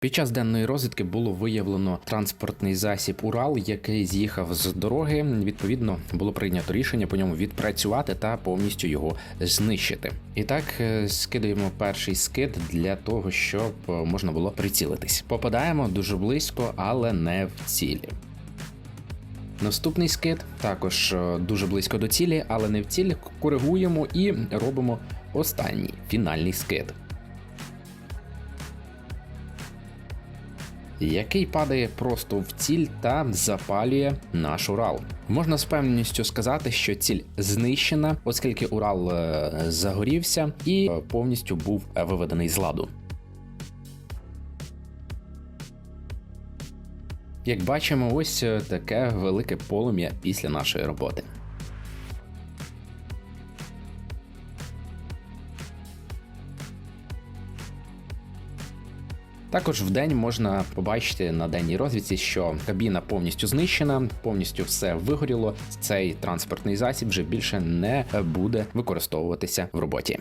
Під час денної розвідки було виявлено транспортний засіб Урал, який з'їхав з дороги. Відповідно, було прийнято рішення по ньому відпрацювати та повністю його знищити. І так е, скидаємо перший скид для того, щоб е, можна було прицілитись. Попадаємо дуже близько, але не в цілі. Наступний скид також е, дуже близько до цілі, але не в цілі. Коригуємо і робимо останній фінальний скид. Який падає просто в ціль та запалює наш Урал. Можна з певністю сказати, що ціль знищена, оскільки Урал е, загорівся і е, повністю був е, виведений з ладу. Як бачимо, ось таке велике полум'я після нашої роботи. Також в день можна побачити на денній розвідці, що кабіна повністю знищена, повністю все вигоріло. Цей транспортний засіб вже більше не буде використовуватися в роботі.